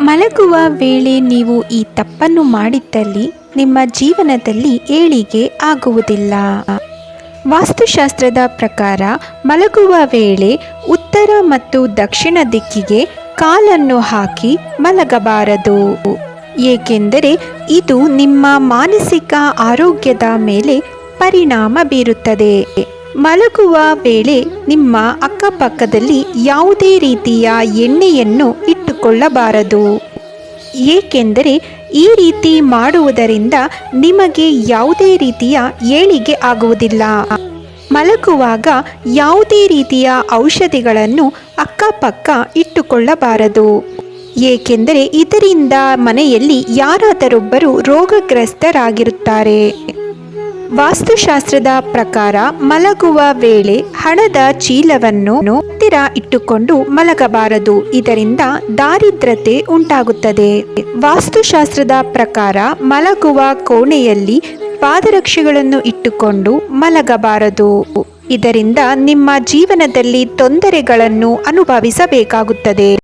ಮಲಗುವ ವೇಳೆ ನೀವು ಈ ತಪ್ಪನ್ನು ಮಾಡಿದ್ದಲ್ಲಿ ನಿಮ್ಮ ಜೀವನದಲ್ಲಿ ಏಳಿಗೆ ಆಗುವುದಿಲ್ಲ. ವಾಸ್ತುಶಾಸ್ತ್ರದ ಪ್ರಕಾರ ಮಲಗುವ ವೇಳೆ ಉತ್ತರ ಮತ್ತು ದಕ್ಷಿಣ ದಿಕ್ಕಿಗೆ ಕಾಲನ್ನು ಹಾಕಿ ಮಲಗಬಾರದು. ಏಕೆಂದರೆ ಇದು ನಿಮ್ಮ ಮಾನಸಿಕ ಆರೋಗ್ಯದ ಮೇಲೆ ಪರಿಣಾಮ ಬೀರುತ್ತದೆ. ಮಲಗುವ ವೇಳೆ ನಿಮ್ಮ ಅಕ್ಕಪಕ್ಕದಲ್ಲಿ ಯಾವುದೇ ರೀತಿಯ ಎಣ್ಣೆಯನ್ನು ಇಟ್ಟುಕೊಳ್ಳಬಾರದು ಏಕೆಂದರೆ ಈ ರೀತಿ ಮಾಡುವುದರಿಂದ ನಿಮಗೆ ಯಾವುದೇ ರೀತಿಯ ಏಳಿಗೆ ಆಗುವುದಿಲ್ಲ. ಮಲಗುವಾಗ ಯಾವುದೇ ರೀತಿಯ ಔಷಧಿಗಳನ್ನು ಅಕ್ಕಪಕ್ಕ ಇಟ್ಟುಕೊಳ್ಳಬಾರದು. ಏಕೆಂದರೆ ಇದರಿಂದ ಮನೆಯಲ್ಲಿ ಯಾರಾದರೊಬ್ಬರು ರೋಗಗ್ರಸ್ತರಾಗಿರುತ್ತಾರೆ. ವಾಸ್ತುಶಾಸ್ತ್ರದ ಪ್ರಕಾರ ಮಲಗುವ ವೇಳೆ ಹಣದ ಚೀಲವನ್ನು ಹತ್ತಿರ ಇಟ್ಟುಕೊಂಡು ಮಲಗಬಾರದು. ಇದರಿಂದ ದಾರಿದ್ರತೆ ಉಂಟಾಗುತ್ತದೆ. ವಾಸ್ತುಶಾಸ್ತ್ರದ ಪ್ರಕಾರ ಮಲಗುವ ಕೋಣೆಯಲ್ಲಿ ಪಾದರಕ್ಷೆಗಳನ್ನು ಇಟ್ಟುಕೊಂಡು ಮಲಗಬಾರದು. ಇದರಿಂದ ನಿಮ್ಮ ಜೀವನದಲ್ಲಿ ತೊಂದರೆಗಳನ್ನು ಅನುಭವಿಸಬೇಕಾಗುತ್ತದೆ.